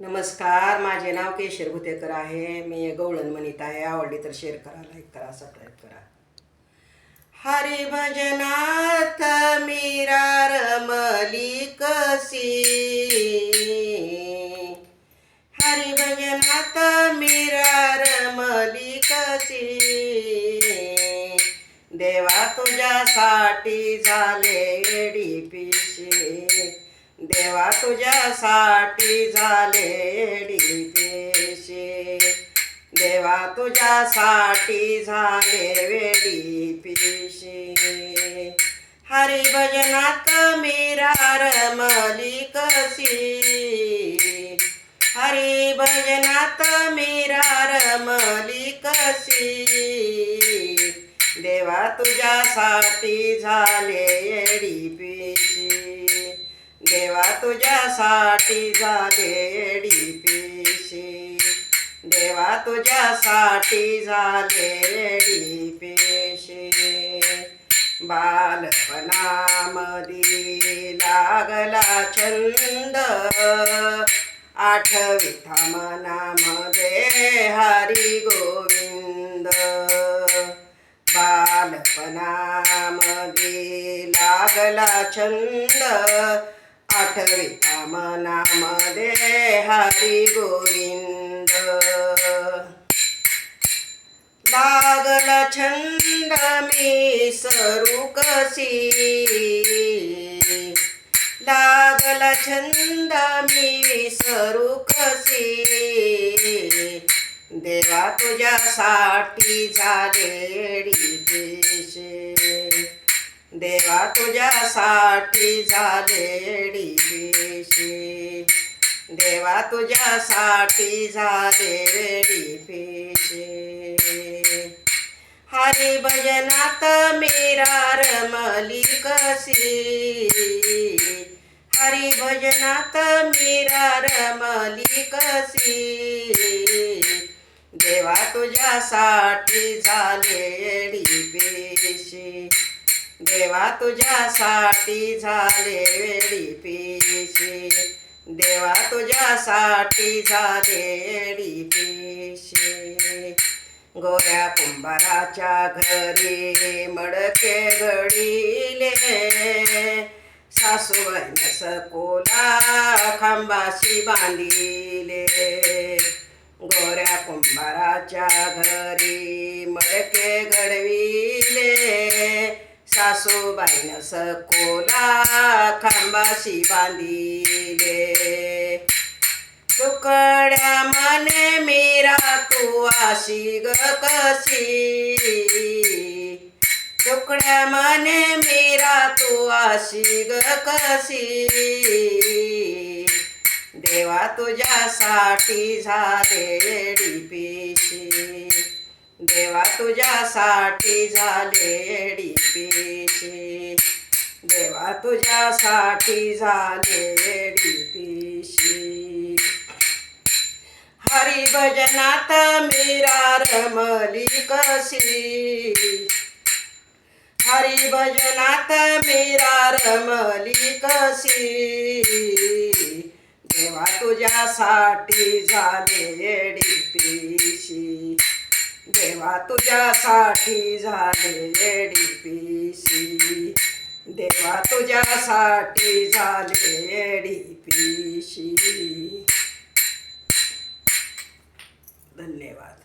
नमस्कार माझे नाव केशर भुतेकर आहे. मी गवळण म्हणीत आहे. आवडली तर शेअर करा लाईक करा सबस्क्राईब करा. हरी भजनात मीरा रमली कसी. हरी भजनात मीरा रमली कसी. देवा तुझ्यासाठी झाले एडी पिशे देवा तुझ्यासाठी झाले एडी पेशे देवा तुझ्यासाठी झाले वेडी पिशे हरी भजनात मीरा रमली कसी हरी भजनात मीरा रमली कसी देवा तुझ्यासाठी झाले येडी पिशी देवा तुझ्यासाठी झाले येडी पेशी देवा तुझ्यासाठी झाले येडी पेशी बालपणामधी लागला छंद. आठविता मनामध्ये हरी गोविंद. बालपणामधी लागला छंद. आठविता मनामध्ये हरी गोविंद लागल छंद मी सरू कसी लागल छंद मी सरू कसी देवा तुझ्यासाठी झाले देशे देवा तुझ्यासाठी झालेडी पेशे देवा तुझ्यासाठी झालेडी पेशे हरी भजनात मीरा रमली कशी हरी भजनात मीरा रमली कशी देवा तुझ्यासाठी झाले पेशी देवा तुझ्यासाठी झाले वेडी पिशी देवा तुझ्यासाठी झाले वेळी पिशी गोऱ्या कुंभाराच्या घरी मडके घडीले सासूबाईन सकोला खांबाशी बांधिले. गोऱ्या कुंभाराच्या घरी मडके घडविले सासूबाईनं सकोला खांबाशी बांधिले. तुकड्या मने मीरा तू आशी ग कशी? तुकड्या मने मीरा तू आशी ग कशी? देवा तुझ्यासाठी झाले पिशी देवा तुझ्यासाठी झालेडी पेशी देवा तुझ्यासाठी झालेडी पेशी हरी भजनात मीरा रमली कशी? हरी भजनात मीरा रमली कशी? देवा तुझ्यासाठी झाले एडी पेशी देवा तुझ्यासाठी झाले एडी पेशी देवा तुझ्यासाठी झाले डी पेशी धन्यवाद.